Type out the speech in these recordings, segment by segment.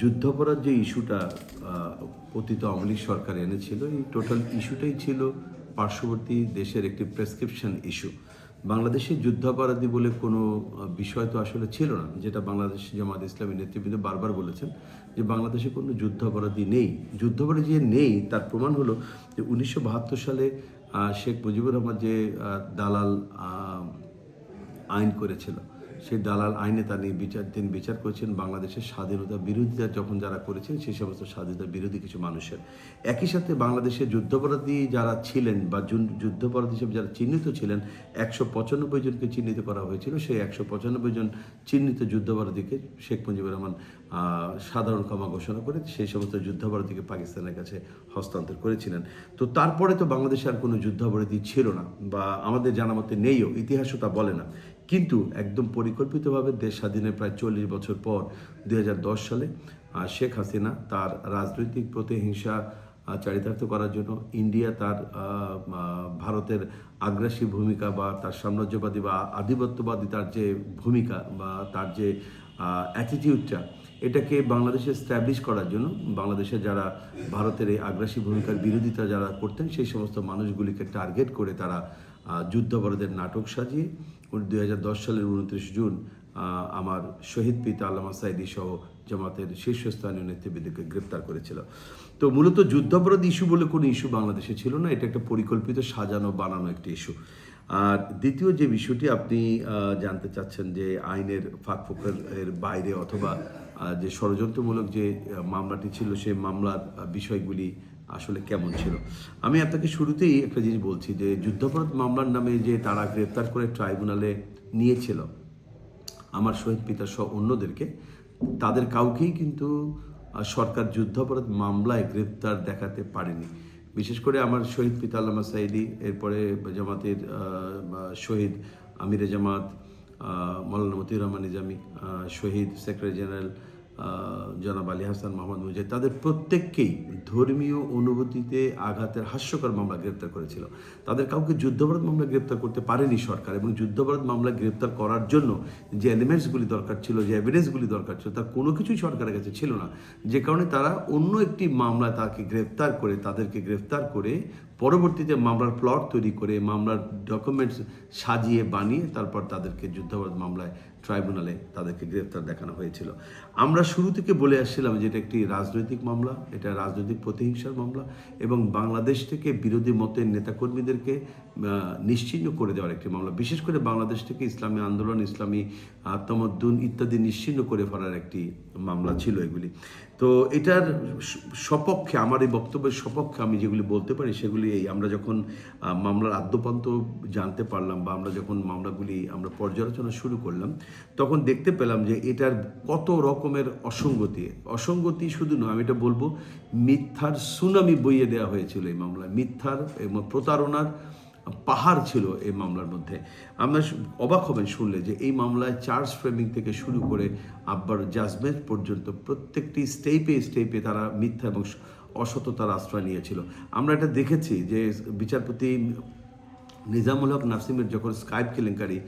যুদ্ধাপরাধ যে ইস্যুটা অতীত আওয়ামী লীগ সরকার এনেছিল, এই টোটাল ইস্যুটাই ছিল পার্শ্ববর্তী দেশের একটি প্রেসক্রিপশন ইস্যু। বাংলাদেশে যুদ্ধাপরাধী বলে কোনো বিষয় তো আসলে ছিল না, যেটা বাংলাদেশ জামাত ইসলামী নেতৃবৃন্দ বারবার বলেছেন যে বাংলাদেশে কোনো যুদ্ধাপরাধী নেই। যুদ্ধাপরাধী যে নেই, তার প্রমাণ হলো যে উনিশশো বাহাত্তর সালে শেখ মুজিবুর রহমান যে দালাল আইন করেছিল সেই দালাল আইনে তার নিয়ে বিচার তিনি বিচার করেছেন। বাংলাদেশের স্বাধীনতা বিরোধিতা যখন যারা করেছেন, সেই সমস্ত স্বাধীনতা বিরোধী কিছু মানুষের। একই সাথে বাংলাদেশের যুদ্ধাপরাধী যারা ছিলেন বা যুদ্ধাপরাধী হিসেবে যারা চিহ্নিত ছিলেন, একশো পঁচানব্বই জনকে চিহ্নিত করা হয়েছিল। সেই একশো পঁচানব্বই জন চিহ্নিত যুদ্ধাপরাধীকে শেখ মুজিবুর রহমান সাধারণ ক্ষমা ঘোষণা করে সেই সমস্ত যুদ্ধাপরাধীকে পাকিস্তানের কাছে হস্তান্তর করেছিলেন। তো তারপরে তো বাংলাদেশে আর কোনো যুদ্ধাপরাধী ছিল না বা আমাদের জানা মতে নেইও, ইতিহাসও তা বলে না। কিন্তু একদম পরিকল্পিতভাবে দেশ স্বাধীনের প্রায় চল্লিশ বছর পর দু হাজার দশ সালে শেখ হাসিনা তার রাজনৈতিক প্রতিহিংসা চারিতার্থ করার জন্য ইন্ডিয়া তার ভারতের আগ্রাসী ভূমিকা বা তার সাম্রাজ্যবাদী বা আধিপত্যবাদী তার যে ভূমিকা বা তার যে অ্যাটিটিউডটা এটাকে বাংলাদেশে স্ট্যাবলিশ করার জন্য বাংলাদেশে যারা ভারতের এই আগ্রাসী ভূমিকার বিরোধিতা যারা করতেন, সেই সমস্ত মানুষগুলিকে টার্গেট করে তারা যুদ্ধাপরাধের নাটক সাজিয়ে দুই হাজার দশ সালের উনত্রিশ জুন আমার শহীদ পিতা আল্লামা সাইদি সহ জামাতের শীর্ষস্থানীয় নেতৃবৃন্দকে গ্রেপ্তার করেছিল। তো মূলত যুদ্ধাপরাধ ইস্যু বলে কোনো ইস্যু বাংলাদেশে ছিল না, এটা একটা পরিকল্পিত সাজানো বানানো একটি ইস্যু। আর দ্বিতীয় যে বিষয়টি আপনি জানতে চাচ্ছেন যে আইনের ফাঁকফোকর এর বাইরে অথবা যে ষড়যন্ত্রমূলক যে মামলাটি ছিল, সেই মামলার বিষয়গুলি আসলে কেমন ছিল? আমি আপনাকে শুরুতেই একটা জিনিস বলছি যে, যুদ্ধাপরাধ মামলার নামে যে তারা গ্রেপ্তার করে ট্রাইব্যুনালে নিয়েছিল, আমার শহীদ পিতা সহ অন্যদেরকে, তাদের কাউকেই কিন্তু সরকার যুদ্ধাপরাধ মামলায় গ্রেপ্তার দেখাতে পারেনি। বিশেষ করে আমার শহীদ পিতা আল্লামা সাইদি, এরপরে জামাতের শহীদ আমিরে জামাত মৌলানা মতিউর রহমান নিজামী শহীদ সেক্রেটারি জেনারেল জনাব আলী হাসান মোহাম্মদ মুজাহিদ, তাদের প্রত্যেককেই ধর্মীয় অনুভূতিতে আঘাতের হাস্যকর মামলা গ্রেপ্তার করেছিল। তাদের কাউকে যুদ্ধাপরাধ মামলা গ্রেপ্তার করতে পারেনি সরকার এবং যুদ্ধাপরাধ মামলা গ্রেপ্তার করার জন্য যে এলিমেন্টসগুলি দরকার ছিল, যে এভিডেন্সগুলি দরকার ছিল, তার কোনো কিছুই সরকারের কাছে ছিল না। যে কারণে তারা অন্য একটি মামলায় তাকে গ্রেপ্তার করে, তাদেরকে গ্রেপ্তার করে পরবর্তীতে মামলার প্লট তৈরি করে, মামলার ডকুমেন্টস সাজিয়ে বানিয়ে তারপর তাদেরকে যুদ্ধাপরাধ মামলায় ট্রাইব্যুনালে তাদেরকে গ্রেপ্তার দেখানো হয়েছিল। আমরা শুরু থেকে বলে আসছিলাম যে এটা একটি রাজনৈতিক মামলা, এটা রাজনৈতিক প্রতিহিংসার মামলা এবং বাংলাদেশ থেকে বিরোধী মতের নেতাকর্মীদেরকে নিশ্চিহ্ন করে দেওয়ার একটি মামলা, বিশেষ করে বাংলাদেশ থেকে ইসলামী আন্দোলন, ইসলামী আত্মমদ্দুন ইত্যাদি নিশ্চিহ্ন করে ফেলার একটি মামলা ছিল এগুলি। তো এটার সপক্ষে, আমার এই বক্তব্যের সপক্ষে আমি যেগুলি বলতে পারি সেগুলি এই, আমরা যখন মামলার আদ্যপান্ত জানতে পারলাম বা আমরা যখন মামলাগুলি আমরা পর্যালোচনা শুরু করলাম, তখন দেখতে পেলাম যে এটার কত রকমের অসঙ্গতি। অসঙ্গতি শুধু নয়, আমি এটা বলব, মিথ্যার সুনামি বইয়ে দেওয়া হয়েছিল এই মামলায়। মিথ্যার এবং প্রতারণার পাহাড় ছিল এই মামলার মধ্যে। আমরা অবাক হবেন শুনলে যে এই মামলায় চার্জ ফ্রেমিং থেকে শুরু করে আব্বার জাজমেন্ট পর্যন্ত প্রত্যেকটি স্টেপে স্টেপে তারা মিথ্যা এবং অসততার আশ্রয় নিয়েছিল। আমরা এটা দেখেছি যে বিচারপতি নিজামুল হক নাসিমের যখন স্কাইপ কেলেঙ্কারি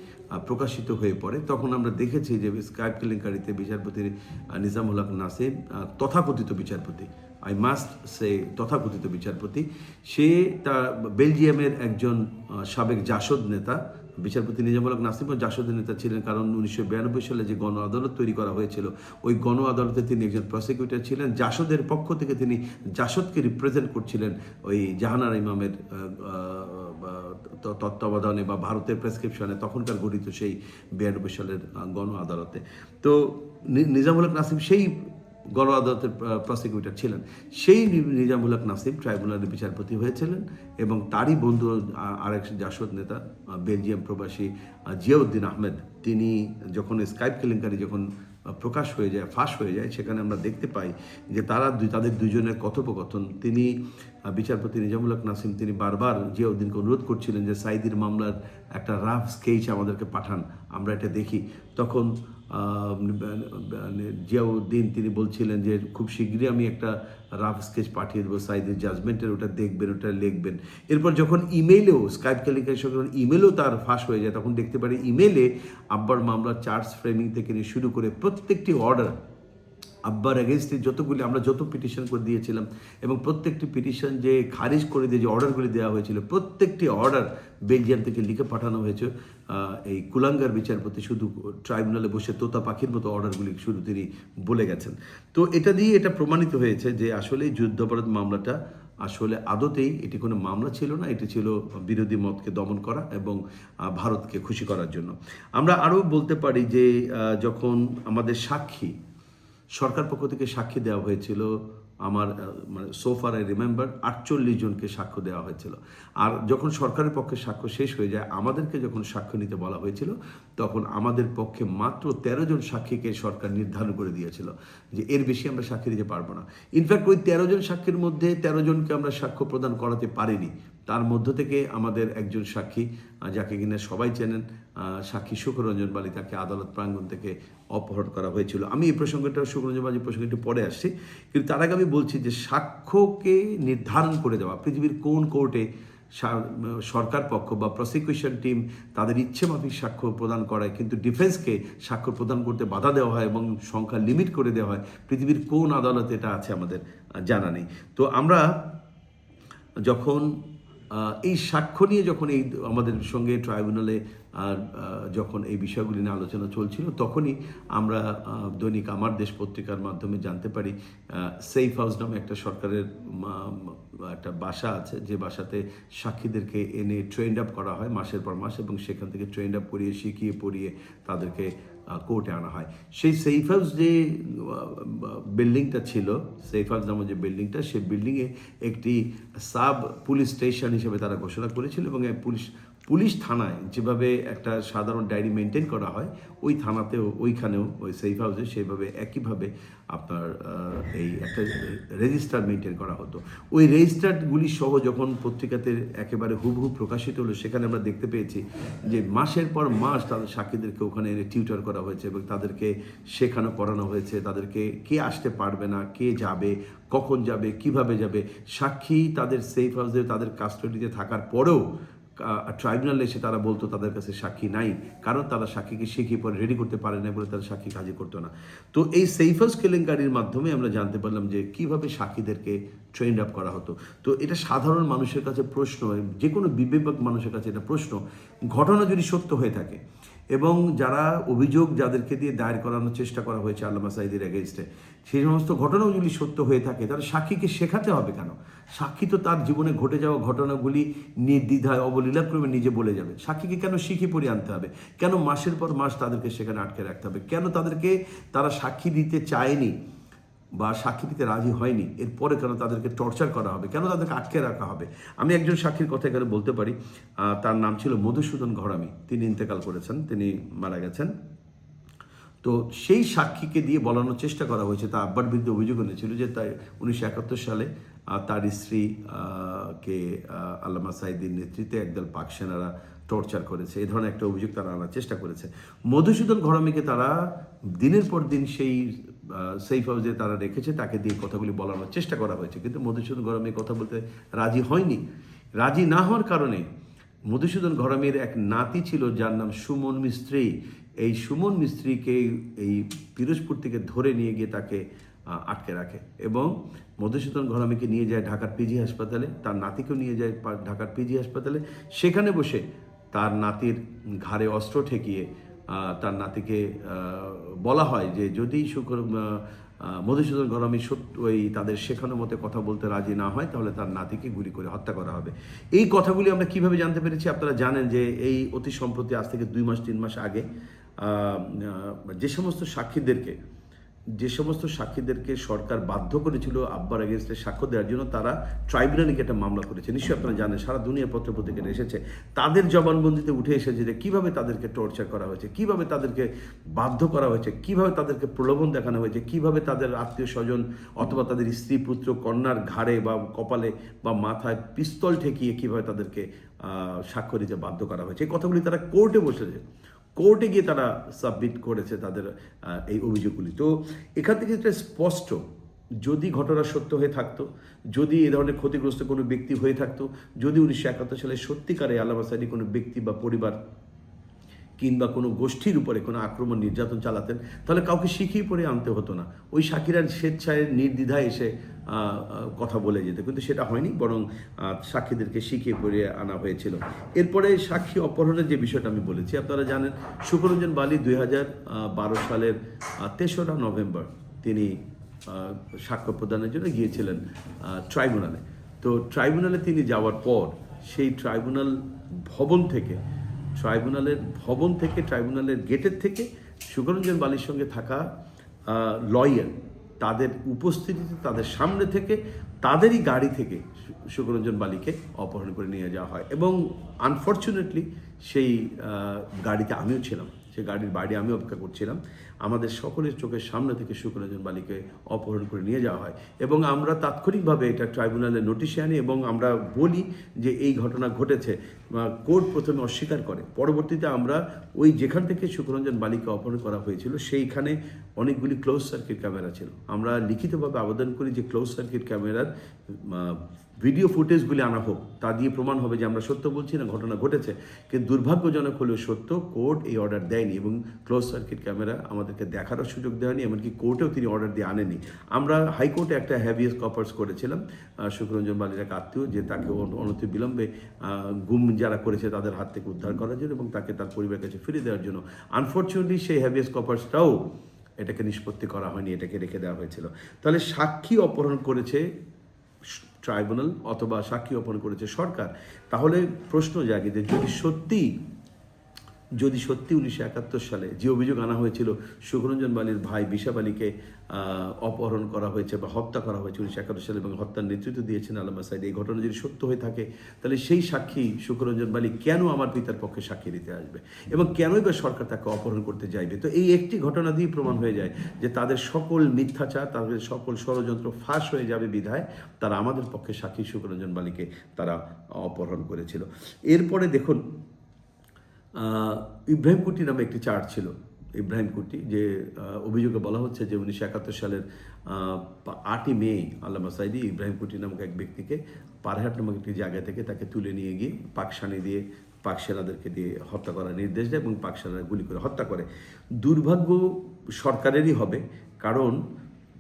প্রকাশিত হয়ে পড়ে, তখন আমরা দেখেছি যে স্কাইপ কেলেঙ্কারিতে বিচারপতি নিজামুল হক নাসিম তথাকথিত বিচারপতি। আই মাস্ট সে তথাকথিত বিচারপতি, সে তা বেলজিয়ামের একজন সাবেক জাসদ নেতা, বিচারপতি নিজামুলক হক নাসিম ও জাসদের নেতা ছিলেন, কারণ উনিশশো বিরানব্বই সালে যে গণ আদালত তৈরি করা হয়েছিল, ওই গণ আদালতে তিনি একজন প্রসিকিউটর ছিলেন। জাসদের পক্ষ থেকে তিনি জাসদকে রিপ্রেজেন্ট করছিলেন ওই জাহানার ইমামের তত্ত্বাবধানে বা ভারতের প্রেসক্রিপশনে তখনকার গঠিত সেই বিরানব্বই সালের গণ আদালতে। তো নি- নিজামুল হক নাসিম সেই গণ আদালতের প্রসিকিউটর ছিলেন। সেই নি- নিজামুল হক নাসিম ট্রাইব্যুনালের বিচারপতি হয়েছিলেন এবং তারই বন্ধু আরেক জাসদ নেতা বেলজিয়াম প্রবাসী জিয়াউদ্দিন আহমেদ। তিনি যখন স্কাইপ কেলেঙ্কারি যখন প্রকাশ হয়ে যায়, ফাঁস হয়ে যায়, সেখানে আমরা দেখতে পাই যে তারা দুই, তাদের দুজনের কথোপকথন। তিনি বিচারপতি নিজামুল হক নাসিম, তিনি বারবার জিয়াউদ্দিনকে অনুরোধ করছিলেন যে সাইদির মামলার একটা রাফ স্কেচ আমাদেরকে পাঠান, আমরা এটা দেখি। তখন জিয়াউদ্দিন তিনি বলছিলেন যে খুব শীঘ্রই আমি একটা রাফ স্কেচ পাঠিয়ে দেবো, সাইদের জাজমেন্টের ওটা দেখবেন, ওটা লিখবেন। এরপর যখন ইমেলেও স্কাইপ কেলিকার সঙ্গে ইমেলও তার ফাঁস হয়ে যায়, তখন দেখতে পারি ইমেলে আব্বার মামলার চার্জ ফ্রেমিং থেকে শুরু করে প্রত্যেকটি অর্ডার আব্বার এগেনস্টে যতগুলি আমরা যত পিটিশন করে দিয়েছিলাম এবং প্রত্যেকটি পিটিশন যে খারিজ করে দিয়ে যে অর্ডারগুলি দেওয়া হয়েছিল, প্রত্যেকটি অর্ডার বেলজিয়াম থেকে লিখে পাঠানো হয়েছে। এই কুলাঙ্গার বিচারপতি শুধু ট্রাইব্যুনালে বসে তোতা পাখির মতো অর্ডারগুলি শুধু তিনি বলে গেছেন। তো এটা দিয়ে এটা প্রমাণিত হয়েছে যে আসলে যুদ্ধাপরাধ মামলাটা আসলে আদতেই এটি কোনো মামলা ছিল না, এটি ছিল বিরোধী মতকে দমন করা এবং ভারতকে খুশি করার জন্য। আমরা আরও বলতে পারি যে যখন আমাদের সাক্ষী সরকার পক্ষ থেকে সাক্ষী দেওয়া হয়েছিল। আমার মানে সোফার আই রিমেম্বার আটচল্লিশ জনকে সাক্ষ্য দেওয়া হয়েছিল। আর যখন সরকারের পক্ষে সাক্ষ্য শেষ হয়ে যায়, আমাদেরকে যখন সাক্ষ্য নিতে বলা হয়েছিল, তখন আমাদের পক্ষে মাত্র তেরো জন সাক্ষীকে সরকার নির্ধারণ করে দিয়েছিল যে এর বেশি আমরা সাক্ষী দিতে পারব না। ইনফ্যাক্ট ওই তেরো জন সাক্ষীর মধ্যে তেরো জনকে আমরা সাক্ষ্য প্রদান করাতে পারিনি। তার মধ্য থেকে আমাদের একজন সাক্ষী যাকে কিনা সবাই চেনেন সাক্ষী সুখরঞ্জন বালি, তাকে আদালত প্রাঙ্গণ থেকে অপহরণ করা হয়েছিল। আমি এই প্রসঙ্গটা সুখরঞ্জন বালির প্রসঙ্গটি পরে আসছি। কিন্তু তার আগে আমি বলছি যে সাক্ষ্যকে নির্ধারণ করে দেওয়া, পৃথিবীর কোন কোর্টে সরকার পক্ষ বা প্রসিকিউশন টিম তাদের ইচ্ছে মাফিক সাক্ষ্য প্রদান করায়, কিন্তু ডিফেন্সকে সাক্ষ্য প্রদান করতে বাধা দেওয়া হয় এবং সংখ্যা লিমিট করে দেওয়া হয়, পৃথিবীর কোন আদালতে এটা আছে আমাদের জানা নেই। তো আমরা যখন এই সাক্ষ্য নিয়ে যখন এই আমাদের সঙ্গে ট্রাইব্যুনালে আর যখন এই বিষয়গুলি নিয়ে আলোচনা চলছিল, তখনই আমরা দৈনিক আমার দেশ পত্রিকার মাধ্যমে জানতে পারি সেফ হাউস নামে একটা সরকারের একটা বাসা আছে, যে বাসাতে সাক্ষীদেরকে এনে ট্রেন্ড আপ করা হয় মাসের পর মাস এবং সেখান থেকে ট্রেন্ড আপ করিয়ে, শিখিয়ে পড়িয়ে তাদেরকে কোর্টে আনা হয়। সেই সেফ হাউস যে বিল্ডিংটা ছিল সেফ হাউস নামক যে বিল্ডিংটা সেই বিল্ডিংয়ে একটি সাব পুলিশ স্টেশন হিসেবে তারা ঘোষণা করেছিল এবং পুলিশ পুলিশ থানায় যেভাবে একটা সাধারণ ডায়েরি মেনটেন করা হয়, ওই থানাতেও, ওইখানেও, ওই সেফ হাউসে সেইভাবে একইভাবে আপনার এই একটা রেজিস্টার মেনটেন করা হতো। ওই রেজিস্টারগুলি সহ যখন পত্রিকাতে একেবারে হুবহু প্রকাশিত হলো, সেখানে আমরা দেখতে পেয়েছি যে মাসের পর মাস তাদের সাক্ষীদেরকে ওখানে এনে টিউটার করা হয়েছে এবং তাদেরকে শেখানো পড়ানো হয়েছে, তাদেরকে কে আসতে পারবে না, কে যাবে, কখন যাবে, কীভাবে যাবে। সাক্ষী তাদের সেফ হাউসে তাদের কাস্টডিতে থাকার পরেও ট্রাইব্যুনালে এসে তারা বলতো তাদের কাছে সাক্ষী নাই। কারণ তারা সাক্ষীকে শিখিয়ে পরে রেডি করতে পারে না বলে তারা সাক্ষী কাজই করতো না। তো এই হাউস কেলেঙ্কারির মাধ্যমে আমরা জানতে পারলাম যে কীভাবে সাক্ষীদেরকে ট্রেন্ড আপ করা হতো। তো এটা সাধারণ মানুষের কাছে প্রশ্ন যে কোনো বিবেক মানুষের কাছে এটা প্রশ্ন। ঘটনা যদি সত্য হয়ে থাকে এবং যারা অভিযোগ যাদেরকে দিয়ে দায়ের করানোর চেষ্টা করা হয়েছে আল্লামা সাইদের এগেনস্টে সেই সমস্ত ঘটনাও যদি সত্য হয়ে থাকে, তাহলে সাক্ষীকে শেখাতে হবে কেন? সাক্ষী তো তার জীবনে ঘটে যাওয়া ঘটনাগুলি নির্দ্বিধায় অবলীলাক্রমে নিজে বলে যাবে। সাক্ষীকে কেন শিখি পড়ে আনতে হবে? কেন মাসের পর মাস তাদেরকে সেখানে আটকে রাখতে হবে? কেন তাদেরকে তারা সাক্ষী দিতে চায়নি বা সাক্ষী দিতে রাজি হয়নি? এরপরে কেন তাদেরকে টর্চার করা হবে? কেন তাদেরকে আটকে রাখা হবে? আমি একজন সাক্ষীর কথা এখানে বলতে পারি। তার নাম ছিল মধুসূদন ঘরামি। তিনি ইন্তেকাল করেছেন, তিনি মারা গেছেন। তো সেই সাক্ষীকে দিয়ে বলানোর চেষ্টা করা হয়েছে। তা আব্বার বিরুদ্ধে অভিযোগ এনেছিল যে তাই উনিশশো একাত্তর সালে তার স্ত্রী কে আল্লামা সাইদির নেতৃত্বে একদল পাক সেনারা টর্চার করেছে। এই ধরনের একটা অভিযোগ তারা আনার চেষ্টা করেছে। মধুসূদন ঘরামিকে তারা দিনের পর দিন সেই সেফ হাউসে তারা রেখেছে। তাকে দিয়ে কথাগুলি বলানোর চেষ্টা করা হয়েছে। কিন্তু মধুসূদন ঘরামি কথা বলতে রাজি হয়নি। রাজি না হওয়ার কারণে মধুসূদন ঘরামির এক নাতি ছিল যার নাম সুমন মিস্ত্রি। এই সুমন মিস্ত্রিকে এই পিরোজপুর থেকে ধরে নিয়ে গিয়ে তাকে আটকে রাখে এবং মধুসূদন ঘরামিকে নিয়ে যায় ঢাকার পিজি হাসপাতালে, তার নাতিকেও নিয়ে যায় ঢাকার পিজি হাসপাতালে। সেখানে বসে তার নাতির ঘাড়ে অস্ত্র ঠেকিয়ে তার নাতিকে বলা হয় যে যদি শুক্র মধুসূদন গরমী সত্য ওই তাদের শেখানো মতে কথা বলতে রাজি না হয়, তাহলে তার নাতিকে গুলি করে হত্যা করা হবে। এই কথাগুলি আমরা কীভাবে জানতে পেরেছি আপনারা জানেন যে এই অতি সম্প্রতি আজ থেকে দুই মাস, তিন মাস আগে যে সমস্ত সাক্ষীদেরকে যে সমস্ত সাক্ষীদেরকে সরকার বাধ্য করেছিল আব্বার এগেনস্টে সাক্ষ্য দেওয়ার জন্য তারা ট্রাইব্যুনালে গিয়ে একটা মামলা করেছে। নিশ্চয়ই আপনারা জানেন, সারা দুনিয়ার পত্র পত্রিকায় এসেছে। তাদের জবানবন্দিতে উঠে এসেছে যে কীভাবে তাদেরকে টর্চার করা হয়েছে, কীভাবে তাদেরকে বাধ্য করা হয়েছে, কীভাবে তাদেরকে প্রলোভন দেখানো হয়েছে, কীভাবে তাদের আত্মীয় স্বজন অথবা তাদের স্ত্রী, পুত্র, কন্যার ঘাড়ে বা কপালে বা মাথায় পিস্তল ঠেকিয়ে কীভাবে তাদেরকে সাক্ষ্য দিতে বাধ্য করা হয়েছে। এই কথাগুলি তারা কোর্টে বসেছে। কোর্টে গিয়ে তারা সাবমিট করেছে তাদের এই অভিযোগগুলি। তো এখান থেকে এটা স্পষ্ট, যদি ঘটনা সত্য হয়ে থাকতো, যদি এ ধরনের ক্ষতিগ্রস্ত কোনো ব্যক্তি হয়ে থাকতো, যদি উনিশশো একাত্তর সালে সত্যিকারে আল্লাহ সাইনি কোনো ব্যক্তি বা পরিবার কিংবা কোনো গোষ্ঠীর উপরে কোনো আক্রমণ নির্যাতন চালাতেন, তাহলে কাউকে শিখিয়ে পড়ে আনতে হতো না। ওই সাকিরা স্বেচ্ছায় নির্দ্বিধায় এসে কথা বলে যেত, কিন্তু সেটা হয়নি, বরং সাক্ষীদেরকে শিখিয়ে পড়িয়ে আনা হয়েছিল। এরপরে সাক্ষী অপহরণের যে বিষয়টা আমি বলেছি, আপনারা জানেন, সুকরঞ্জন বালি দুই হাজার বারো সালের তেসরা নভেম্বর তিনি সাক্ষ্য প্রদানের জন্য গিয়েছিলেন ট্রাইব্যুনালে। তো ট্রাইব্যুনালে তিনি যাওয়ার পর, সেই ট্রাইব্যুনাল ভবন থেকে ট্রাইব্যুনালের ভবন থেকে, ট্রাইব্যুনালের গেটের থেকে সুকরঞ্জন বালির সঙ্গে থাকা লয়ার তাদের উপস্থিতিতে, তাদের সামনে থেকে, তাদেরই গাড়ি থেকে সুগরঞ্জন বালিকে অপহরণ করে নিয়ে যাওয়া হয়। এবং আনফর্চুনেটলি সেই গাড়িতে আমিও ছিলাম। সেই গাড়ির বাইরে আমি অপেক্ষা করছিলাম। আমাদের সকলের চোখের সামনে থেকে সুকরঞ্জন বালিকে অপহরণ করে নিয়ে যাওয়া হয়। এবং আমরা তাৎক্ষণিকভাবে এটা ট্রাইব্যুনালে নোটিশে আনি এবং আমরা বলি যে এই ঘটনা ঘটেছে কোর্ট প্রথমে অস্বীকার করে। পরবর্তীতে আমরা ওই যেখান থেকে সুকরঞ্জন বালিকে অপহরণ করা হয়েছিল, সেইখানে অনেকগুলি ক্লোজ সার্কিট ক্যামেরা ছিল। আমরা লিখিতভাবে আবেদন করি যে ক্লোজ সার্কিট ক্যামেরার ভিডিও ফুটেজগুলি আনা হোক তা দিয়ে প্রমাণ হবে যে আমরা সত্য বলছি না ঘটনা ঘটেছে। কিন্তু দুর্ভাগ্যজনক হলেও সত্য কোর্ট এই অর্ডার দেয়নি এবং ক্লোজ সার্কিট ক্যামেরা আমাদেরকে দেখারও সুযোগ দেয়নি এমনকি কোর্টেও তিনি অর্ডার দিয়ে আনেনি আমরা হাইকোর্টে একটা হ্যাভিয়াস কপার্স করেছিলাম আহ, সুকরঞ্জন বালির এক আত্মীয় যে তাকে অন- অনতি বিলম্বে গুম যারা করেছে তাদের হাত থেকে উদ্ধার করার জন্য এবং তাকে তার পরিবারের কাছে ফিরে দেওয়ার জন্য। আনফর্চুনেটলি সেই হ্যাভিয়াস কপার্সটাও এটাকে নিষ্পত্তি করা হয়নি এটাকে রেখে দেওয়া হয়েছিল। তাহলে সাক্ষী অপহরণ করেছে ট্রাইব্যুনাল অথবা সাক্ষী অর্পণ করেছে সরকার তাহলে প্রশ্ন জাগে যে যদি সত্যি যদি সত্যি উনিশশো একাত্তর সালে যে অভিযোগ আনা হয়েছিল, সুখরঞ্জন বালির ভাই বিশাপ আলীকে অপহরণ করা হয়েছে বা হত্যা করা হয়েছে উনিশশো একাত্তর সালে এবং হত্যার নেতৃত্ব দিয়েছেন আলমা সাইদ এই ঘটনা যদি সত্য হয়ে থাকে, তাহলে সেই সাক্ষী সুখরঞ্জন বালি কেন আমার পিতার পক্ষে সাক্ষী দিতে আসবে? এবং কেনই বা সরকার তাকে অপহরণ করতে চাইবে? তো এই একটি ঘটনা দিয়ে প্রমাণ হয়ে যায় যে তাদের সকল মিথ্যাচার, তাদের সকল ষড়যন্ত্র ফাঁস হয়ে যাবে বিধায় তারা আমাদের পক্ষে সাক্ষী সুখরঞ্জন বালিকে তারা অপহরণ করেছিল। এরপরে দেখুন ইব্রাহিম কুটি নামে একটি চার্ট ছিল, ইব্রাহিম কুটি, যে অভিযোগে বলা হচ্ছে যে উনিশশো একাত্তর সালের আটই মে, আল্লামা সাইদি ইব্রাহিম কুটি নামক এক ব্যক্তিকে পারহাট নামক একটি জায়গা থেকে তাকে তুলে নিয়ে গিয়ে পাকসানি দিয়ে, পাক সেনাদেরকে দিয়ে হত্যা করার নির্দেশ দেয় এবং পাক সেনারা গুলি করে হত্যা করে। দুর্ভাগ্য সরকারেরই হবে, কারণ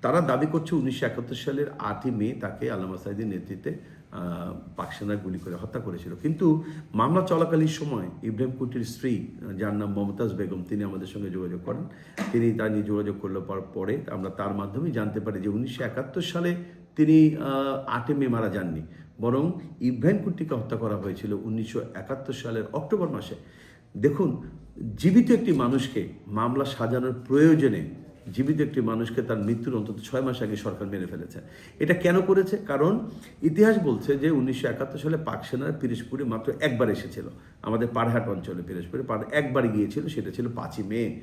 তারা দাবি করছে উনিশশো একাত্তর সালের আটই মে তাকে আল্লামা সাইদির নেতৃত্বে আহ, পাক সেনা গুলি করে হত্যা করেছিল। কিন্তু মামলা চলাকালীন সময় ইব্রাহিম কুটির স্ত্রী যার নাম মমতাজ বেগম তিনি আমাদের সঙ্গে যোগাযোগ করেন। তিনি তার নিয়ে যোগাযোগ করলে পর- পরে আমরা তার মাধ্যমে জানতে পারি যে উনিশশো একাত্তর সালে তিনি আটে মে মারা যাননি। বরং ইব্রাহিম কুট্টিকে হত্যা করা হয়েছিল উনিশশো একাত্তর সালের অক্টোবর মাসে। দেখুন জীবিত একটি মানুষকে মামলা সাজানোর প্রয়োজনে জীবিত একটি মানুষকে তার মৃত্যুর অন্তত ছয় মাস আগে সরকার মেরে ফেলেছে। এটা কেন করেছে? কারণ ইতিহাস বলছে যে উনিশশো একাত্তর সালে পাক সেনারা পিরিজপুরে মাত্র একবার এসেছিল। আমাদের পাড়হাট অঞ্চলে পিরিজপুরে পাড়- একবার গিয়েছিল, সেটা ছিল পাঁচই মে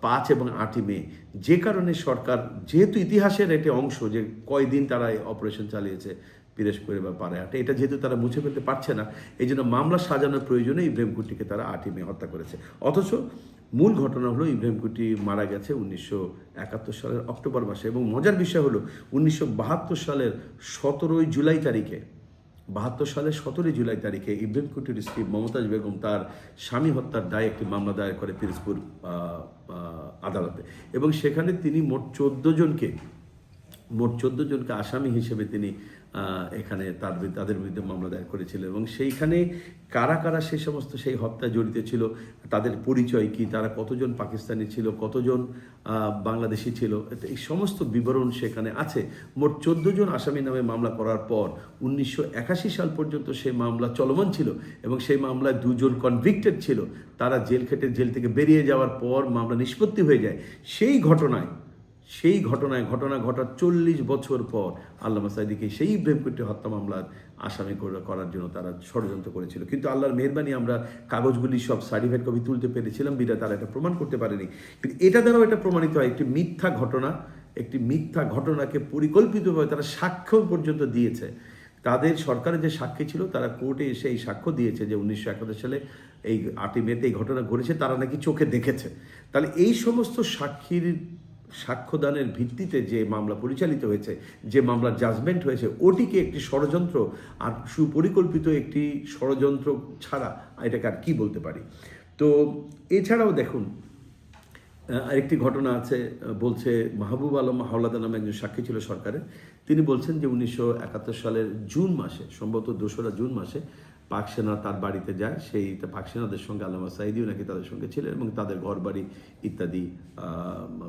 পাঁচ এবং আটই মে। যে কারণে সরকার, যেহেতু ইতিহাসের একটি অংশ যে কয়দিন তারা অপারেশন চালিয়েছে পিরেশপুরে বা পাড়াহাটে এটা যেহেতু তারা মুছে ফেলতে পারছে না, এই জন্য মামলা সাজানোর প্রয়োজনে ইব্রাহিম কুটিকে তারা আটই মে হত্যা করেছে। অথচ মূল ঘটনা হলো ইব্রাহিম কুটি মারা গেছে উনিশশো একাত্তর সালের অক্টোবর মাসে এবং মজার বিষয় হলো উনিশশো বাহাত্তর সালের সতেরোই জুলাই তারিখে, বাহাত্তর সালের সতেরোই জুলাই তারিখে ইব্রাহিম কুটির স্ত্রী মমতাজ বেগম তার স্বামী হত্যার দায়ে একটি মামলা দায়ের করে পিরোজপুর আদালতে। এবং সেখানে তিনি মোট চোদ্দ জনকে, মোট চোদ্দ জনকে আসামি হিসেবে তিনি এখানে তার তাদের বিরুদ্ধে মামলা দায়ের করেছিল। এবং সেইখানে কারা কারা সেই সমস্ত, সেই হত্যায় জড়িত ছিল, তাদের পরিচয় কি, তারা কতজন পাকিস্তানি ছিল, কতজন বাংলাদেশি ছিল এই সমস্ত বিবরণ সেখানে আছে। মোট চোদ্দ জন আসামি নামে মামলা করার পর উনিশশো একাশি সাল পর্যন্ত সেই মামলা চলমান ছিল এবং সেই মামলায় দুজন কনভিক্টেড ছিল। তারা জেল খেটে জেল থেকে বেরিয়ে যাওয়ার পর মামলা নিষ্পত্তি হয়ে যায়। সেই ঘটনায় সেই ঘটনায় ঘটনা ঘটার চল্লিশ বছর পর আল্লামা সাইদিকে সেই ইব্রাহিমকুটি হত্যা মামলার আসামি করার জন্য তারা ষড়যন্ত্র করেছিল। কিন্তু আল্লাহর মেহরবানি আমরা কাগজগুলি সব সার্টিফাইড কপি তুলতে পেরেছিলাম বিরা তারা এটা প্রমাণ করতে পারেনি। কিন্তু এটা দ্বারাও এটা প্রমাণিত হয়, একটি মিথ্যা ঘটনা, একটি মিথ্যা ঘটনাকে পরিকল্পিতভাবে তারা সাক্ষ্য পর্যন্ত দিয়েছে। তাদের সরকারের যে সাক্ষী ছিল, তারা কোর্টে এসে এই সাক্ষ্য দিয়েছে যে উনিশশো একাত্তর সালে এই আটই মেতে এই ঘটনা ঘটেছে, তারা নাকি চোখে দেখেছে। তাহলে এই সমস্ত সাক্ষীর সাক্ষ্যদানের ভিত্তিতে যে মামলা পরিচালিত হয়েছে, যে মামলার জাজমেন্ট হয়েছে, ওটিকে একটি ষড়যন্ত্র আর সুপরিকল্পিত একটি ষড়যন্ত্র ছাড়া এটাকে আর কি বলতে পারি? তো এছাড়াও দেখুন আরেকটি ঘটনা আছে বলছে মাহবুব আলম হাওলাদা নামে একজন সাক্ষী ছিল সরকারের। তিনি বলছেন যে উনিশশো একাত্তর সালের জুন মাসে, সম্ভবত দোসরা জুন মাসে পাক সেনা তার বাড়িতে যায়, সেই পাকসেনাদের সঙ্গে আল্লামা সাইদিও নাকি তাদের সঙ্গে ছিলেন এবং তাদের ঘর বাড়ি ইত্যাদি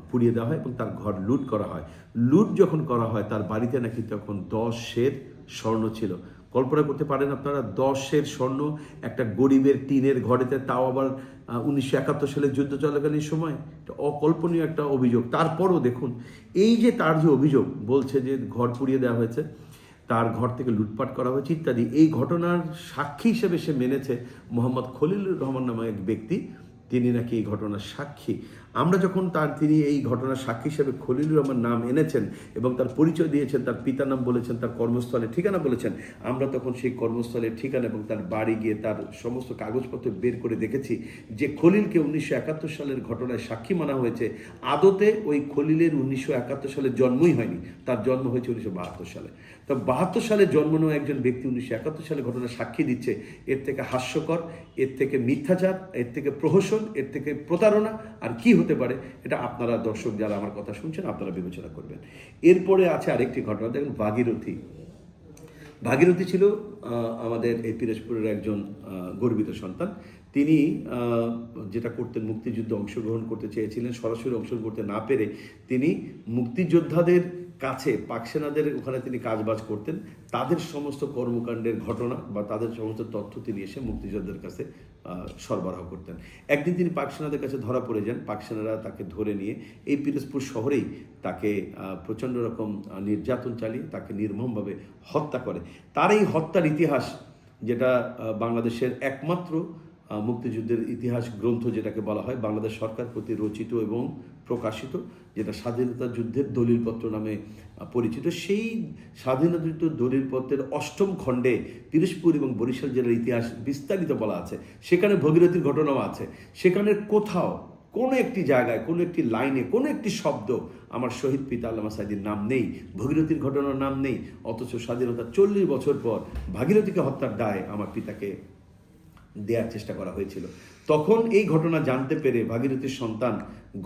পুড়িয়ে দেওয়া হয় এবং তার ঘর লুট করা হয়। লুট যখন করা হয়, তার বাড়িতে নাকি তখন দশ সের স্বর্ণ ছিল। কল্পনা করতে পারেন আপনারা দশের স্বর্ণ একটা গরিবের টিনের ঘরেতে, তাও আবার উনিশশো একাত্তর সালে যুদ্ধ চলাকালীন সময়। অকল্পনীয় একটা অভিযোগ। তারপরও দেখুন, এই যে তার যে অভিযোগ, বলছে যে ঘর পুড়িয়ে দেওয়া হয়েছে তার ঘর থেকে লুটপাট করা হয়েছে ইত্যাদি। এই ঘটনার সাক্ষী হিসেবে সে মেনেছে মোহাম্মদ খলিলুর রহমান নামে এক ব্যক্তি। তিনি নাকি এই ঘটনার সাক্ষী। আমরা যখন তার তিনি এই ঘটনার সাক্ষী হিসেবে খলিলুর রহমান নাম এনেছেন এবং তার পরিচয় দিয়েছেন, তার পিতার নাম বলেছেন, তার কর্মস্থলে ঠিকানা বলেছেন, আমরা তখন সেই কর্মস্থলের ঠিকানা এবং তার বাড়ি গিয়ে তার সমস্ত কাগজপত্র বের করে দেখেছি যে খলিলকে উনিশশো একাত্তর সালের ঘটনায় সাক্ষী মানা হয়েছে। আদতে ওই খলিলের উনিশশো একাত্তর সালে জন্মই হয়নি। তার জন্ম হয়েছে উনিশশো বাহাত্তর সালে। তো বাহাত্তর সালে জন্ম নেওয়া একজন ব্যক্তি উনিশশো একাত্তর সালে ঘটনা সাক্ষী দিচ্ছে। এর থেকে হাস্যকর, এর থেকে মিথ্যাচার, এর থেকে প্রহসন, এর থেকে প্রতারণা আর কি হতে পারে এটা আপনারা দর্শক যারা আমার কথা শুনছেন আপনারা বিবেচনা করবেন। এরপরে আছে আরেকটি ঘটনা, দেখেন, ভাগীরথী। ভাগীরথী ছিল আমাদের এই পিরোজপুরের একজন গর্বিত সন্তান। তিনি যেটা করতেন মুক্তিযুদ্ধে অংশগ্রহণ করতে চেয়েছিলেন, সরাসরি অংশগ্রহণ করতে না পেরে তিনি মুক্তিযোদ্ধাদের কাছে পাক সেনাদের ওখানে তিনি কাজবাজ করতেন। তাদের সমস্ত কর্মকাণ্ডের ঘটনা বা তাদের সমস্ত তথ্য তিনি এসে মুক্তিযোদ্ধাদের কাছে সরবরাহ করতেন। একদিন তিনি পাক সেনাদের কাছে ধরা পড়ে যান। পাক সেনারা তাকে ধরে নিয়ে এই পিরোজপুর শহরেই তাকে প্রচণ্ড রকম নির্যাতন চালিয়ে তাকে নির্মমভাবে হত্যা করে। তার এই হত্যার ইতিহাস, যেটা বাংলাদেশের একমাত্র মুক্তিযুদ্ধের ইতিহাস গ্রন্থ যেটাকে বলা হয়, বাংলাদেশ সরকার প্রতি রচিত এবং প্রকাশিত, যেটা স্বাধীনতা যুদ্ধের দলিলপত্র নামে পরিচিত। সেই স্বাধীনতা যুদ্ধ দলিলপত্রের অষ্টম খণ্ডে পিরোজপুর এবং বরিশাল জেলার ইতিহাস বিস্তারিত বলা আছে। সেখানে ভগীরথীর ঘটনাও আছে। সেখানে কোথাও কোনো একটি জায়গায়, কোনো একটি লাইনে, কোনো একটি শব্দ আমার শহীদ পিতা আল্লামা সাইদির নাম নেই, ভগীরথীর ঘটনার নাম নেই, অথচ স্বাধীনতা চল্লিশ বছর পর ভাগীরথীকে হত্যার দায় আমার পিতাকে দেওয়ার চেষ্টা করা হয়েছিল। তখন এই ঘটনা জানতে পেরে ভাগীরথীর সন্তান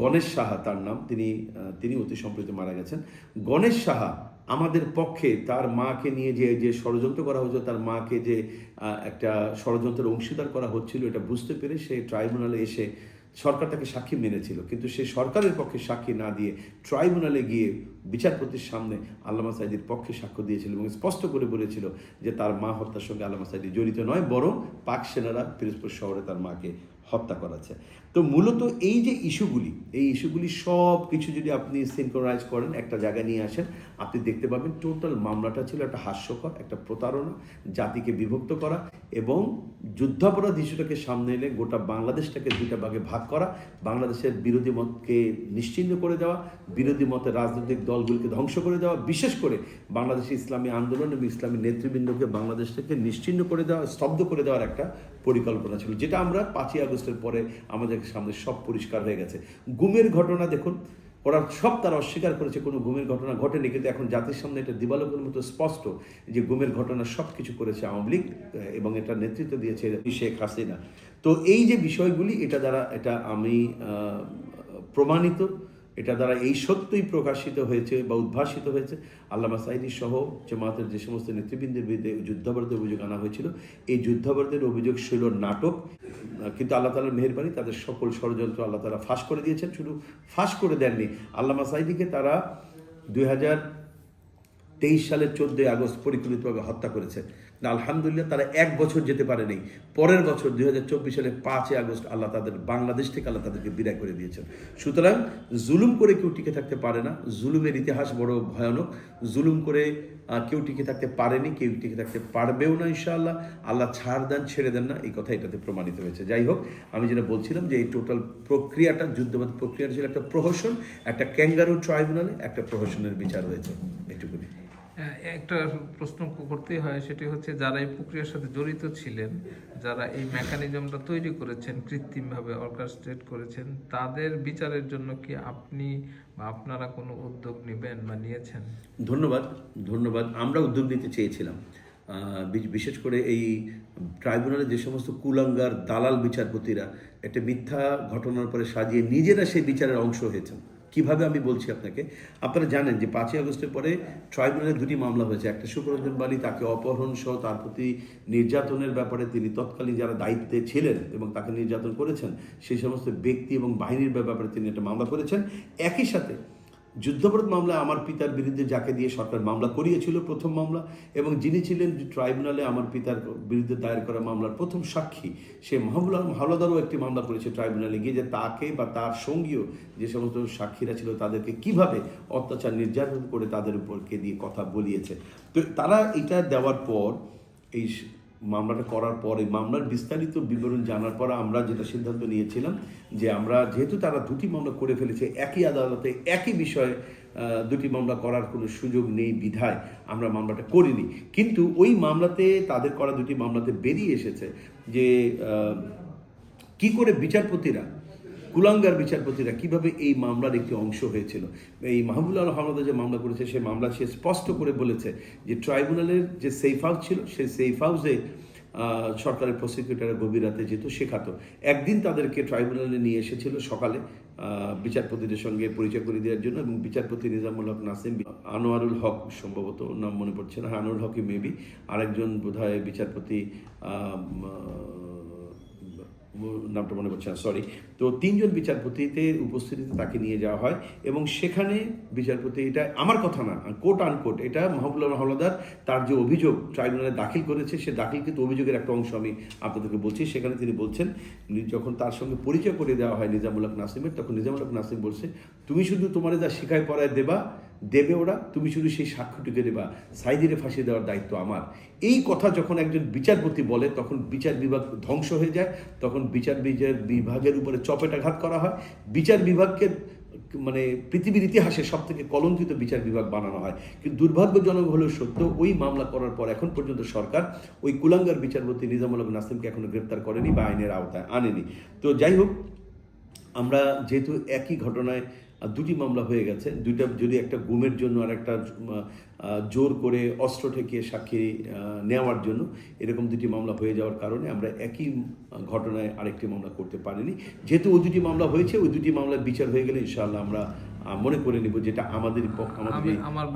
গণেশ সাহা, তার নাম, তিনি তিনি অতি সম্প্রতি মারা গেছেন। গণেশ সাহা আমাদের পক্ষে তার মাকে নিয়ে যে যে ষড়যন্ত্র করা হয়েছিল, তার মাকে যে একটা ষড়যন্ত্রের অংশীদার করা হচ্ছিল, এটা বুঝতে পেরে সে ট্রাইব্যুনালে এসে সরকার তাকে সাক্ষী মেনেছিল। কিন্তু সে সরকারের পক্ষে সাক্ষী না দিয়ে ট্রাইব্যুনালে গিয়ে বিচারপতির সামনে আল্লামা সাইদির পক্ষে সাক্ষ্য দিয়েছিল এবং স্পষ্ট করে বলেছিল যে তার মা হত্যার সঙ্গে আল্লামা সাইদি জড়িত নয়, বরং পাক সেনারা পিরোজপুর শহরে তার মাকে হত্যা করাচ্ছে তো মূলত এই যে ইস্যুগুলি, এই ইস্যুগুলি সব কিছু যদি আপনি সিনক্রোনাইজ করেন, একটা জায়গায় নিয়ে আসেন, আপনি দেখতে পাবেন টোটাল মামলাটা ছিল একটা হাস্যকর, একটা প্রতারণা, জাতিকে বিভক্ত করা এবং যুদ্ধাপরাধ ইস্যুটাকে সামনে এনে গোটা বাংলাদেশটাকে দুইটা ভাগে ভাগ করা, বাংলাদেশের বিরোধী মতকে নিশ্চিহ্ন করে দেওয়া, বিরোধী মতের রাজনৈতিক দলগুলিকে ধ্বংস করে দেওয়া, বিশেষ করে বাংলাদেশে ইসলামী আন্দোলন এবং ইসলামী নেতৃবৃন্দকে বাংলাদেশ থেকে নিশ্চিহ্ন করে দেওয়া, স্তব্ধ করে দেওয়ার একটা পরিকল্পনা ছিল, যেটা আমরা পাঁচই আগস্টের পরে আমাদের সামনে সব পরিষ্কার হয়ে গেছে। গুমের ঘটনা দেখুন, ওরা সব তারা অস্বীকার করেছে, কোনো গুমের ঘটনা ঘটেনি, কিন্তু এখন জাতির সামনে এটা দিবালোকের মতো স্পষ্ট যে গুমের ঘটনা সব কিছু করেছে আওয়ামী লীগ এবং এটা নেতৃত্ব দিয়েছে শেখ হাসিনা। তো এই যে বিষয়গুলি, এটা দ্বারা, এটা আমি প্রমাণিত এটা দ্বারা এই সত্যই প্রকাশিত হয়েছে বা উদ্ভাসিত হয়েছে। আল্লামা সাইদি সহ জামাতের যে সমস্ত নেতৃবৃন্দের বিরুদ্ধে যুদ্ধাপরাধের অভিযোগ আনা হয়েছিল। এই যুদ্ধাবরদের অভিযোগ ছিল নাটক। কিন্তু আল্লাহ তালার মেহরবানি, তাদের সকল ষড়যন্ত্র আল্লাহ তালা ফাঁস করে দিয়েছেন। শুধু ফাঁস করে দেননি, আল্লামা সাইদিকে তারা দুই হাজার তেইশ সালের চোদ্দই আগস্ট পরিকল্পিতভাবে হত্যা করেছে। না, আলহামদুলিল্লাহ তারা এক বছর যেতে পারেনি। পরের বছর দুই হাজার চব্বিশ সালে পাঁচই আগস্ট, আল্লাহ তাদের, বাংলাদেশ থেকে আল্লাহ তাদেরকে বিদায় করে দিয়েছেন। সুতরাং, জুলুম করে কেউ টিকে থাকতে পারে না। জুলুমের ইতিহাস বড় ভয়ানক। জুলুম করে কেউ টিকে থাকতে পারেনি, কেউ টিকে থাকতে পারবেও না, ইনশাআল্লাহ। আল্লাহ ছাড় দেন, ছেড়ে দেন না, এই কথা এটাতে প্রমাণিত হয়েছে। যাই হোক, আমি যেটা বলছিলাম যে এই টোটাল প্রক্রিয়াটা, যুদ্ধবাদ প্রক্রিয়াটা ছিল একটা প্রহসন, একটা ক্যাঙ্গারু ট্রাইব্যুনালে একটা প্রহসনের বিচার হয়েছে। এটুকুনি। একটা প্রশ্ন করতেই হয়, সেটি হচ্ছে যারা এই প্রক্রিয়ার সাথে জড়িত ছিলেন, যারা এই মেকানিজমটা তৈরি করেছেন, কৃত্রিমভাবে অর্কাস্ট্রেট করেছেন, তাদের বিচারের জন্য কি আপনি বা আপনারা কোনো উদ্যোগ নেবেন বা নিয়েছেন? ধন্যবাদ ধন্যবাদ। আমরা উদ্যোগ নিতে চেয়েছিলাম। বিশেষ করে এই ট্রাইব্যুনালে যে সমস্ত কুলাঙ্গার, দালাল বিচারপতিরা, একটা মিথ্যা ঘটনার পরে সাজিয়ে নিজেরা সেই বিচারের অংশ হয়েছেন। কীভাবে আমি বলছি আপনাকে? আপনারা জানেন যে পাঁচই আগস্টের পরে ট্রাইব্যুনালে দুটি মামলা হয়েছে। একটা সুপরঞ্জন বালি তাকে অপহরণ সহ তার প্রতি নির্যাতনের ব্যাপারে তিনি তৎকালীন যারা দায়িত্বে ছিলেন এবং তাকে নির্যাতন করেছেন, সেই সমস্ত ব্যক্তি এবং বাহিনীর ব্যাপারে তিনি একটা মামলা করেছেন। একই সাথে যুদ্ধপরাধ মামলায় আমার পিতার বিরুদ্ধে যাকে দিয়ে সরকার মামলা করিয়েছিল প্রথম মামলা, এবং যিনি ছিলেন ট্রাইব্যুনালে আমার পিতার বিরুদ্ধে দায়ের করা মামলার প্রথম সাক্ষী, সে মাহবুল আলম হাওলাদারও একটি মামলা করেছে ট্রাইব্যুনালে গিয়ে যে তাকে বা তার সঙ্গীও যে সমস্ত সাক্ষীরা ছিল তাদেরকে কীভাবে অত্যাচার নির্যাতন করে তাদের উপরকে দিয়ে কথা বলিয়েছে। তো তারা এটা দেওয়ার পর এই মামলাটা করার পরে, মামলার বিস্তারিত বিবরণ জানার পর আমরা যেটা সিদ্ধান্ত নিয়েছিলাম যে আমরা যেহেতু তারা দুটি মামলা করে ফেলেছে, একই আদালতে একই বিষয়ে দুটি মামলা করার কোনো সুযোগ নেই বিধায় আমরা মামলাটা করিনি। কিন্তু ওই মামলাতে, তাদের করা দুটি মামলাতে বেরিয়ে এসেছে যে কি করে বিচারপতিরা কুলাঙ্গার বিচারপতিরা কীভাবে এই মামলার একটি অংশ হয়েছিল? এই মাহবুল আল হামলাদা যে মামলা করেছে, সেই মামলা সে স্পষ্ট করে বলেছে যে ট্রাইব্যুনালের যে সেফ হাউস ছিল, সেই সেফ হাউসে সরকারের প্রসিকিউটার গভীর রাতে যেত শেখাতো একদিন তাদেরকে ট্রাইব্যুনালে নিয়ে এসেছিল সকালে বিচারপতিদের সঙ্গে পরিচয় করে দেওয়ার জন্য এবং বিচারপতি নিজামুল হক নাসিম আনোয়ারুল হক সম্ভবত নাম মনে পড়ছে না, আনোয়ারুল হকই মেবি আরেকজন বোধহয় বিচারপতি নামটা মনে করছে না সরি তো তিনজন বিচারপতিতে উপস্থিতিতে তাকে নিয়ে যাওয়া হয় এবং সেখানে বিচারপতি এটা আমার কথা না কোট আনকোট এটা মাহবুল্লাহ হাওলাদার তার যে অভিযোগ ট্রাইব্যুনালে দাখিল করেছে, সে দাখিলকৃত অভিযোগের একটা অংশ আমি আপনাদেরকে বলছি। সেখানে তিনি বলছেন যখন তার সঙ্গে পরিচয় করে দেওয়া হয় নিজামুল হক নাসিমের, তখন নিজামুল হক নাসিম বলছে, তুমি শুধু তোমার যা শিখায় পড়ায় দেবা দেবে ওরা, তুমি শুধু সেই সাক্ষ্যটিকে দেবা, সাইদিরে ফাঁসি দেওয়ার দায়িত্ব আমার। এই কথা যখন একজন বিচারপতি বলে, তখন বিচার বিভাগ ধ্বংস হয়ে যায়, তখন বিচার বিচার বিভাগের উপরে চপেটাঘাত করা হয়। বিচার বিভাগকে মানে পৃথিবীর ইতিহাসে সব থেকে কলঙ্কিত বিচার বিভাগ বানানো হয়। কিন্তু দুর্ভাগ্যজনক হলেও সত্য, ওই মামলা করার পর এখন পর্যন্ত সরকার ওই কুলাঙ্গার বিচারপতি নিজামুল নাসিমকে এখনও গ্রেপ্তার করেনি বা আইনের আওতায় আনেনি। তো যাই হোক, আমরা যেহেতু একই ঘটনায় দুটি মামলা হয়ে গেছে। দুইটা যদি একটা গুমের জন্য আর একটা জোর করে অস্ত্র ঠেকিয়ে সাক্ষী নেওয়ার জন্য এরকম দুটি মামলা হয়ে যাওয়ার কারণে আমরা একই ঘটনায় আরেকটি মামলা করতে পারিনি। যেহেতু ওই দুটি মামলা হয়েছে ওই দুটি মামলার বিচার হয়ে গেলে ইনশাআল্লাহ আমরা মনে করে নিব যেটা আমাদের পক্ষ আমাদের আমার।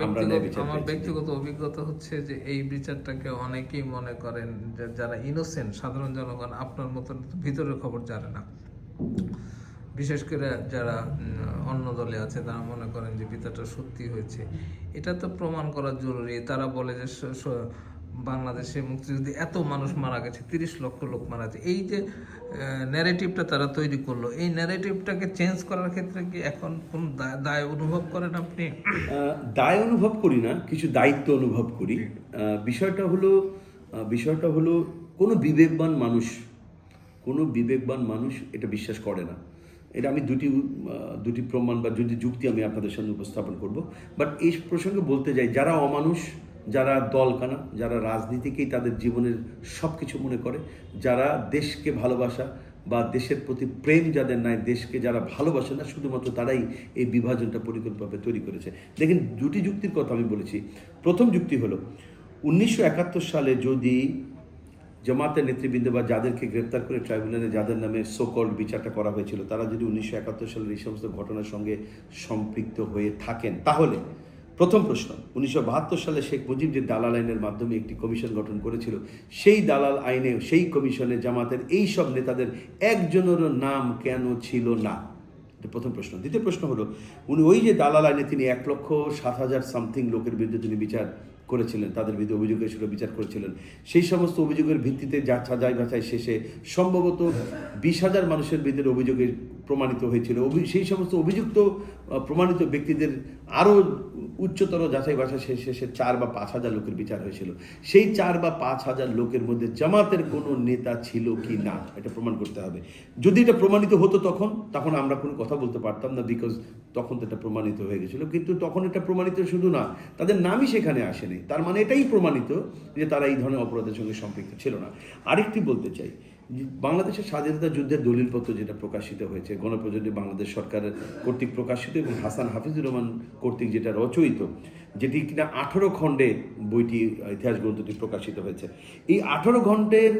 ব্যক্তিগত অভিজ্ঞতা হচ্ছে যে এই বিচারটাকে অনেকেই মনে করেন যারা ইনোসেন্ট সাধারণ জনগণ আপনার মতন ভিতরের খবর জানে না। বিশেষ করে যারা অন্য দলে আছে, তারা মনে করেন যে বিচারটা সত্যি হয়েছে। এটা তো প্রমাণ করা জরুরি। তারা বলে যে বাংলাদেশে মুক্তিযুদ্ধে এত মানুষ মারা গেছে, তিরিশ লক্ষ লোক মারা গেছে। এই যে ন্যারেটিভটা তারা তৈরি করল, এই ন্যারেটিভটাকে চেঞ্জ করার ক্ষেত্রে কি এখন কোন দায় অনুভব করেন আপনি? দায় অনুভব করি না, কিছু দায়িত্ব অনুভব করি। বিষয়টা হলো বিষয়টা হলো কোনো বিবেকবান মানুষ, কোনো বিবেকবান মানুষ এটা বিশ্বাস করে না। এটা আমি দুটি দুটি প্রমাণ বা দুটি যুক্তি আমি আপনাদের সামনে উপস্থাপন করব। বাট এই প্রসঙ্গে বলতে যাই, যারা অমানুষ, যারা দলকানা, যারা রাজনীতিকেই তাদের জীবনের সব কিছু মনে করে, যারা দেশকে ভালোবাসা বা দেশের প্রতি প্রেম যাদের নাই, দেশকে যারা ভালোবাসে না, শুধুমাত্র তারাই এই বিভাজনটা পরিকল্পনাভাবে তৈরি করেছে। দেখেন, দুটি যুক্তির কথা আমি বলেছি। প্রথম যুক্তি হলো, উনিশশো একাত্তর সালে যদি জামাতের নেতৃবৃন্দ বা যাদেরকে গ্রেপ্তার করে ট্রাইব্যুনালে যাদের নামে সোকল্ড বিচারটা করা হয়েছিল, তারা যদি উনিশশো একাত্তর সালের এই সমস্ত ঘটনার সঙ্গে সম্পৃক্ত হয়ে থাকেন। তাহলে প্রথম প্রশ্ন, উনিশশো বাহাত্তর সালে শেখ মুজিব যে দালাল আইনের মাধ্যমে একটি কমিশন গঠন করেছিল, সেই দালাল আইনে, সেই কমিশনে জামাতের এই সব নেতাদের একজনেরও নাম কেন ছিল না? প্রথম প্রশ্ন। দ্বিতীয় প্রশ্ন হলো, উনি ওই যে দালাল আইনে তিনি এক লক্ষ সাত হাজার সামথিং লোকের বিরুদ্ধে তিনি বিচার করেছিলেন, তাদের বিরুদ্ধে অভিযোগ এসেছিল, বিচার করেছিলেন। সেই সমস্ত অভিযোগের ভিত্তিতে যা ছাজাই বাছাই শেষে সম্ভবত বিশ হাজার মানুষের বিরুদ্ধে অভিযোগে প্রমাণিত হয়েছিল। সেই সমস্ত অভিযুক্ত প্রমাণিত ব্যক্তিদের আরও উচ্চতর যাচাই শেষ শেষে চার বা পাঁচ হাজার লোকের বিচার হয়েছিল। সেই চার বা পাঁচ হাজার লোকের মধ্যে জামাতের কোনো নেতা ছিল কি না, এটা প্রমাণ করতে হবে। যদি এটা প্রমাণিত হতো তখন তখন আমরা কোনো কথা বলতে পারতাম না বিকজ তখন তো এটা প্রমাণিত হয়ে গেছিল। কিন্তু তখন এটা প্রমাণিত শুধু না, তাদের নামই সেখানে আসেনি। তার মানে এটাই প্রমাণিত যে তারা এই ধরনের অপরাধের সঙ্গে সম্পৃক্ত ছিল না। আরেকটি বলতে চাই বাংলাদেশের স্বাধীনতা যুদ্ধের দলিলপত্র যেটা প্রকাশিত হয়েছে, গণপ্রজাতন্ত্রী বাংলাদেশ সরকারের কর্তৃক প্রকাশিত এবং হাসান হাফিজুর রহমান কর্তৃক যেটা রচয়িত, যেটি কিনা আঠারো খণ্ডে বইটি, ইতিহাস গ্রন্থটি প্রকাশিত হয়েছে। এই আঠারো খণ্ডের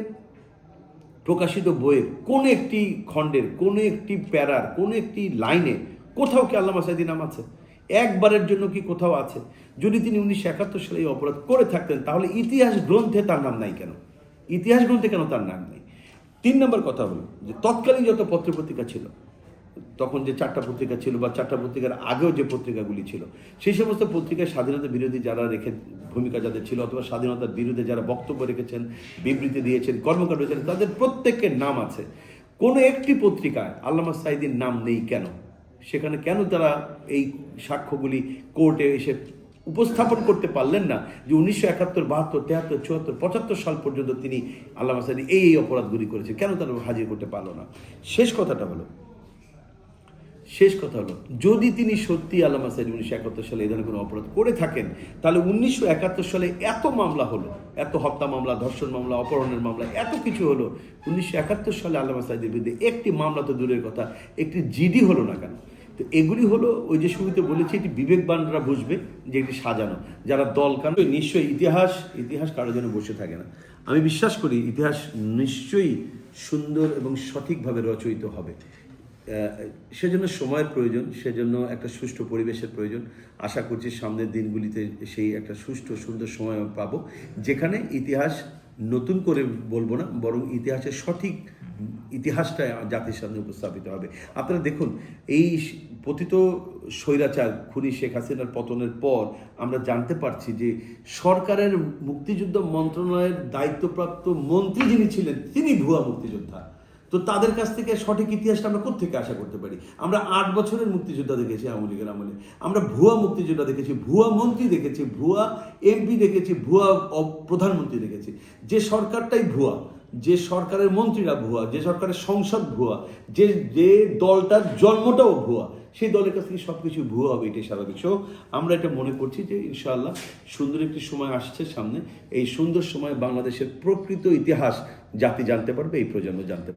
প্রকাশিত বইয়ের কোন একটি খণ্ডের, কোন একটি প্যারার, কোন একটি লাইনে কোথাও কি আল্লামা সাইদি নাম আছে? একবারের জন্য কি কোথাও আছে? যদি তিনি উনিশশো একাত্তর সালে এই অপরাধ করে থাকতেন, তাহলে ইতিহাস গ্রন্থে তার নাম নাই কেন? ইতিহাস গ্রন্থে কেন তার নাম নেই? তিন নম্বর কথা হলো যে, তৎকালীন যত পত্রপত্রিকা ছিল, তখন যে চারটা পত্রিকা ছিল বা চারটা পত্রিকার আগেও যে পত্রিকাগুলি ছিল, সেই সমস্ত পত্রিকায় স্বাধীনতা বিরোধী যারা রেখে, ভূমিকা যাদের ছিল অথবা স্বাধীনতার বিরুদ্ধে যারা বক্তব্য রেখেছেন, বিবৃতি দিয়েছেন, কর্মকাণ্ড করেছেন তাদের প্রত্যেকের নাম আছে। কোনো একটি পত্রিকায় আল্লামা সাইদির নাম নেই কেন? সেখানে কেন তারা এই সাক্ষ্যগুলি কোর্টে এসে উপস্থাপন করতে পারলেন না যে উনিশশো একাত্তর, বাহাত্তর, তেহাত্তর, চুয়াত্তর, পঁচাত্তর সাল পর্যন্ত তিনি আল্লাহ সাইদি এই এই অপরাধগুলি করেছে। কেন তারা হাজির করতে পারল না? শেষ কথাটা হলো, শেষ কথা হলো, যদি তিনি সত্যি আল্লামা সাইদ উনিশশো একাত্তর সালে এই ধরনের কোনো অপরাধ করে থাকেন, তাহলে উনিশশো একাত্তর সালে এত মামলা হলো, এত হত্যা মামলা, ধর্ষণ মামলা, অপহরণের মামলা, এত কিছু হলো, উনিশশো একাত্তর সালে আল্লামা সাইদের বিরুদ্ধে একটি মামলা তো দূরের কথা, একটি জিডি হলো না কেন? তো এগুলি হলো ওই যে শুরুতে বলেছি এটি বিবেকবানরা বুঝবে যে এটি সাজানো। যারা দল কান নিশ্চয়ই ইতিহাস ইতিহাস কারও জন্য বসে থাকে না। আমি বিশ্বাস করি ইতিহাস নিশ্চয়ই সুন্দর এবং সঠিকভাবে রচয়িত হবে। সেজন্য সময়ের প্রয়োজন, সেজন্য একটা সুষ্ঠু পরিবেশের প্রয়োজন। আশা করছি সামনের দিনগুলিতে সেই একটা সুষ্ঠু, সুন্দর সময় পাবো। যেখানে ইতিহাস নতুন করে বলব না, বরং ইতিহাসের সঠিক ইতিহাসটা জাতির সামনে উপস্থাপিত হবে। আপনারা দেখুন, এই পতিত স্বৈরাচার খুনি শেখ হাসিনার পতনের পর আমরা জানতে পারছি যে সরকারের মুক্তিযুদ্ধ মন্ত্রণালয়ের দায়িত্বপ্রাপ্ত মন্ত্রী যিনি ছিলেন, তিনি ভুয়া মুক্তিযোদ্ধা। তো তাদের কাছ থেকে সঠিক ইতিহাসটা আমরা কোথেকে আশা করতে পারি? আমরা আট বছরের মুক্তিযোদ্ধা দেখেছি আওয়ামী লীগের আমলে। আমরা ভুয়া মুক্তিযোদ্ধা দেখেছি, ভুয়া মন্ত্রী দেখেছি, ভুয়া এমপি দেখেছি, ভুয়া প্রধানমন্ত্রী দেখেছি। যে সরকারটাই ভুয়া যে সরকারের মন্ত্রীরা ভুয়া, যে সরকারের সংসদ ভুয়া, যে যে দলটার জন্মটাও ভুয়া, সেই দলের কাছ থেকে সব কিছু ভুয়া হবে, এটাই স্বাভাবিক। সো আমরা এটা মনে করছি যে ইনশাআল্লাহ সুন্দর একটি সময় আসছে সামনে। এই সুন্দর সময় বাংলাদেশের প্রকৃত ইতিহাস জাতি জানতে পারবে, এই প্রজন্ম জানতে পারবে।